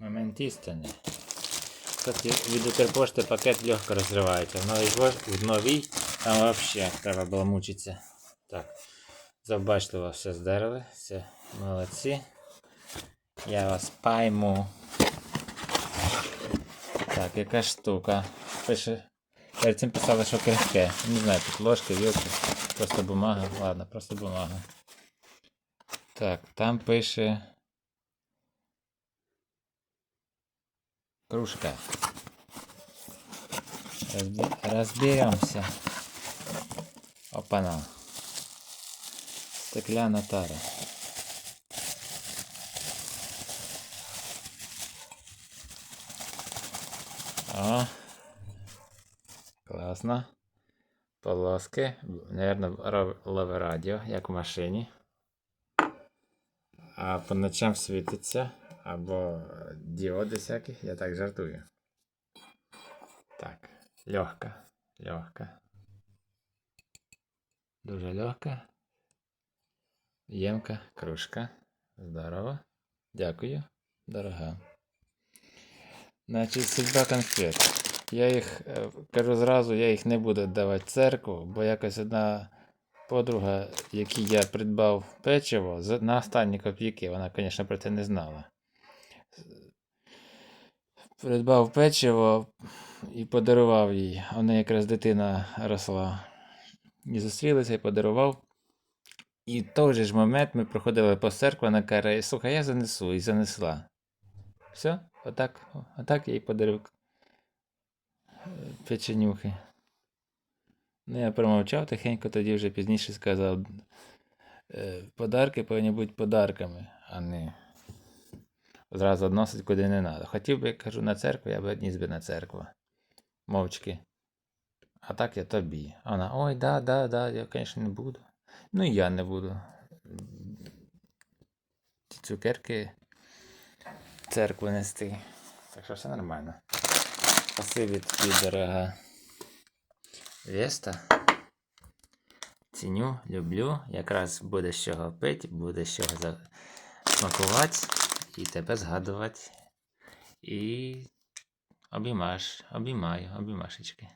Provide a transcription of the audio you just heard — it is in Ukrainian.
Момент істини. Кстати, від Укрпошти пакет легко розривається. В новій, в новій там взагалі треба було мучитися. Так. Завбачливо все здерли. Все, молодці. Я вас пойму. Так, яка штука. Пише. Перед цим писали, що крихке. Не знаю, тут ложки, вілки. Просто бумага. Ладно, просто бумага. Так, там пише. Кружка. Разби- Разберемся. Опана. Стекляна тара. О. Класно. Полоски. Наверно, лове радіо, як в машині. А по ночам світиться. Або діоди всякі, я так жартую. Так, легка, легка. Дуже легка. Ємка, кружка. Здорово. Дякую, дорога. Значить, судьба конфет. Я їх е, кажу зразу, я їх не буду давати церкву, бо якось одна подруга, якій я придбав печиво, на останні копійки, вона, звісно, про це не знала. Придбав печиво і подарував їй. У якраз дитина росла. І зустрілися і подарував. І в той ж момент ми проходили по церкві, вона каже, слухай, я занесу і занесла. Все, отак, отак я їй подарив е, печенюхи. Ну, я промовчав тихенько, тоді вже пізніше сказав. е, Подарки повинні бути подарками, а не зразу відносить куди не треба. Хотів би, кажу, на церкву, я б відніс би на церкву. Мовчки. А так я тобі. А вона, ой, да, да, да, я, звісно, не буду. Ну і я не буду. Ці цукерки церкву нести. Так що все нормально. Спасибі тобі, дорога Веста. Ціню, люблю. Якраз буде з чого пити, буде з чого смакувати і тебе згадувати. І обіймаш, обіймаю, обіймашечки.